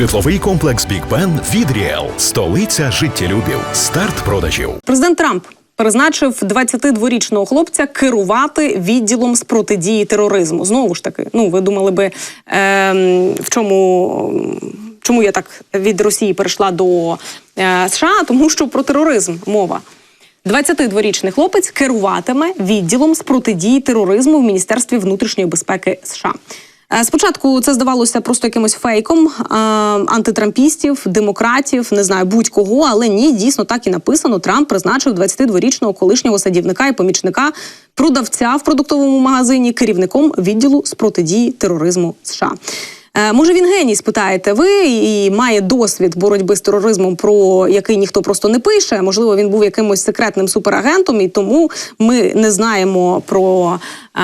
Житловий комплекс Бік Бен від Ріел. Столиця життєлюбів. Старт продажів. Президент Трамп призначив 22-річного хлопця керувати відділом з протидії тероризму. Знову ж таки, ну ви думали би, ем, в чому. Чому я так від Росії перейшла до е, США? Тому що про тероризм мова. 22-річний хлопець керуватиме відділом з протидії тероризму в Міністерстві внутрішньої безпеки США. Е, Спочатку це здавалося просто якимось фейком е, антитрампістів, демократів, не знаю будь-кого, але ні, дійсно так і написано. Трамп призначив 22-річного колишнього садівника і помічника продавця в продуктовому магазині керівником відділу з протидії тероризму США. Е, Може він геній, спитаєте ви, і має досвід боротьби з тероризмом, про який ніхто просто не пише. Можливо, він був якимось секретним суперагентом, і тому ми не знаємо про е,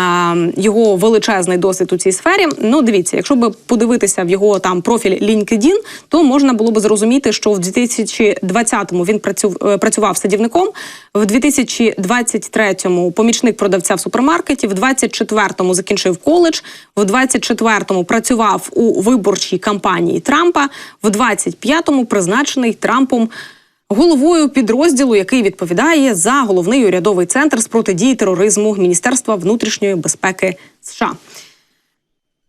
його величезний досвід у цій сфері. Ну, дивіться, якщо би подивитися в його там профіль LinkedIn, то можна було б зрозуміти, що в 2020-му він е, працював садівником, в 2023-му помічник продавця в супермаркеті, в 24-му закінчив коледж, в 24-му працював у виборчій кампанії Трампа, в 25-му призначений Трампом головою підрозділу, який відповідає за головний урядовий центр з протидії тероризму Міністерства внутрішньої безпеки США.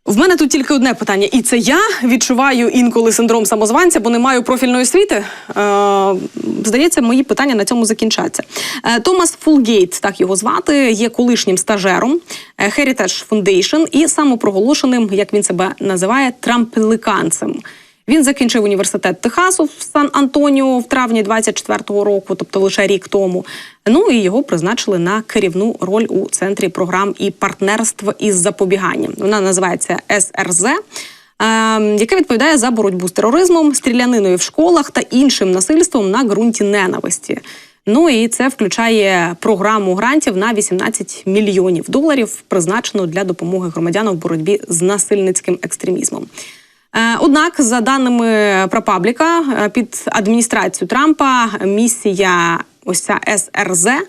В мене тут тільки одне питання, і це я відчуваю інколи синдром самозванця, бо не маю профільної освіти. Е, здається, мої питання на цьому закінчаться. Е, Томас Фулгейт, так його звати, є колишнім стажером е, Heritage Foundation і самопроголошеним, як він себе називає, трампеликанцем. Він закінчив університет Техасу в Сан-Антоніо в травні 24-го року, тобто лише рік тому. Ну і його призначили на керівну роль у центрі програм і партнерств із запобіганням. Вона називається СРЗ. е, Яке відповідає за боротьбу з тероризмом, стріляниною в школах та іншим насильством на ґрунті ненависті. Ну і це включає програму грантів на 18 мільйонів доларів, призначену для допомоги громадянам в боротьбі з насильницьким екстремізмом. Е, Однак, за даними Пропабліка, е, під адміністрацію Трампа місія ось ця СРЗ е,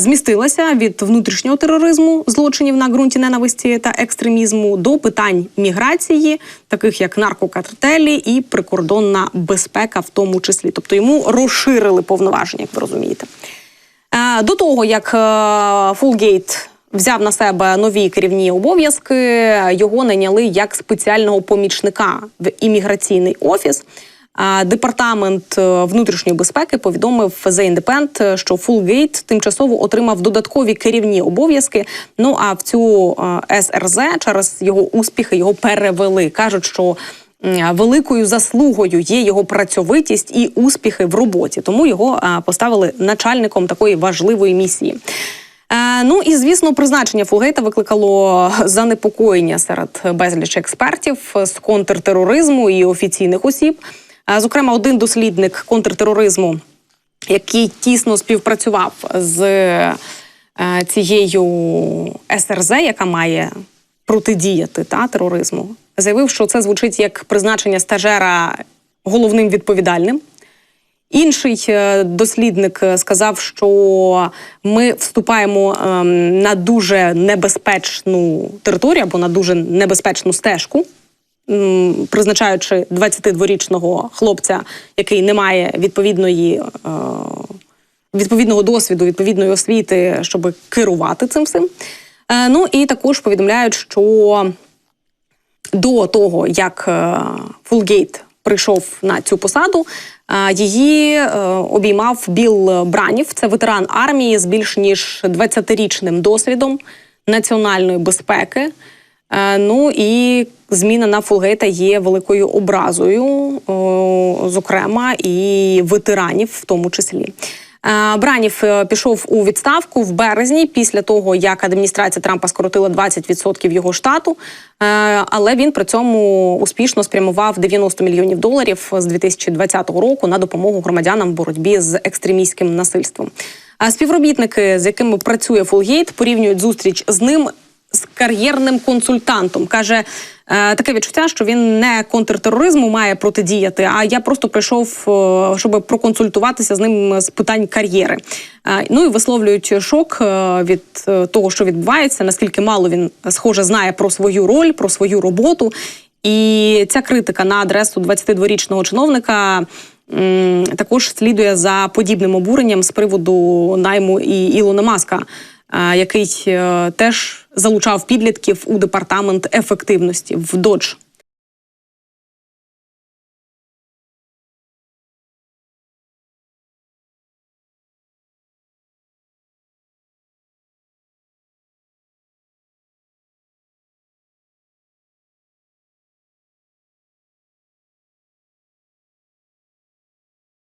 змістилася від внутрішнього тероризму, злочинів на ґрунті ненависті та екстремізму до питань міграції, таких як наркокартелі і прикордонна безпека, в тому числі. Тобто йому розширили повноваження, як ви розумієте. До того як Фулгейт взяв на себе нові керівні обов'язки, його найняли як спеціального помічника в імміграційний офіс. Департамент е, внутрішньої безпеки повідомив The Independent, що Фулгейт тимчасово отримав додаткові керівні обов'язки. Ну а в цю е, СРЗ через його успіхи його перевели. кажуть, що великою заслугою є його працьовитість і успіхи в роботі. Тому його е, поставили начальником такої важливої місії. Е, Ну і звісно, призначення Фулгейта викликало занепокоєння серед безліч експертів з контртероризму і офіційних осіб. Е, Зокрема, один дослідник контртероризму, який тісно співпрацював з е, цією СРЗ, яка має протидіяти та тероризму, заявив, що це звучить як призначення стажера головним відповідальним. Інший е, дослідник е, сказав, що ми вступаємо ем, на дуже небезпечну територію або на дуже небезпечну стежку, призначаючи 22-річного хлопця, який не має відповідної. е, Відповідного досвіду, відповідної освіти, щоб керувати цим всім. Ну і також повідомляють, що до того, як Фулгейт прийшов на цю посаду, е, її е, обіймав Біл Бранів. Це ветеран армії з більш ніж 20-річним досвідом національної безпеки. Е, Ну і зміна на Фулгейта є великою образою, зокрема, і ветеранів, в тому числі. Е, Бранів е, пішов у відставку в березні після того, як адміністрація Трампа скоротила 20% його штату. Е, Але він при цьому успішно спрямував 90 мільйонів доларів з 2020 року на допомогу громадянам в боротьбі з екстремістським насильством. Співробітники, з якими працює Фулгейт, порівнюють зустріч з ним з кар'єрним консультантом. каже е, таке відчуття, що він не контртероризму має протидіяти. А я просто прийшов, е, щоб проконсультуватися з ним з питань кар'єри. Е, ну і висловлюють шок від того, що відбувається, наскільки мало він схоже знає про свою роль, про свою роботу. І ця критика на адресу 22-річного чиновника також слідує за подібним обуренням з приводу найму і Ілона Маска, який е, теж залучав підлітків у департамент ефективності в Dodge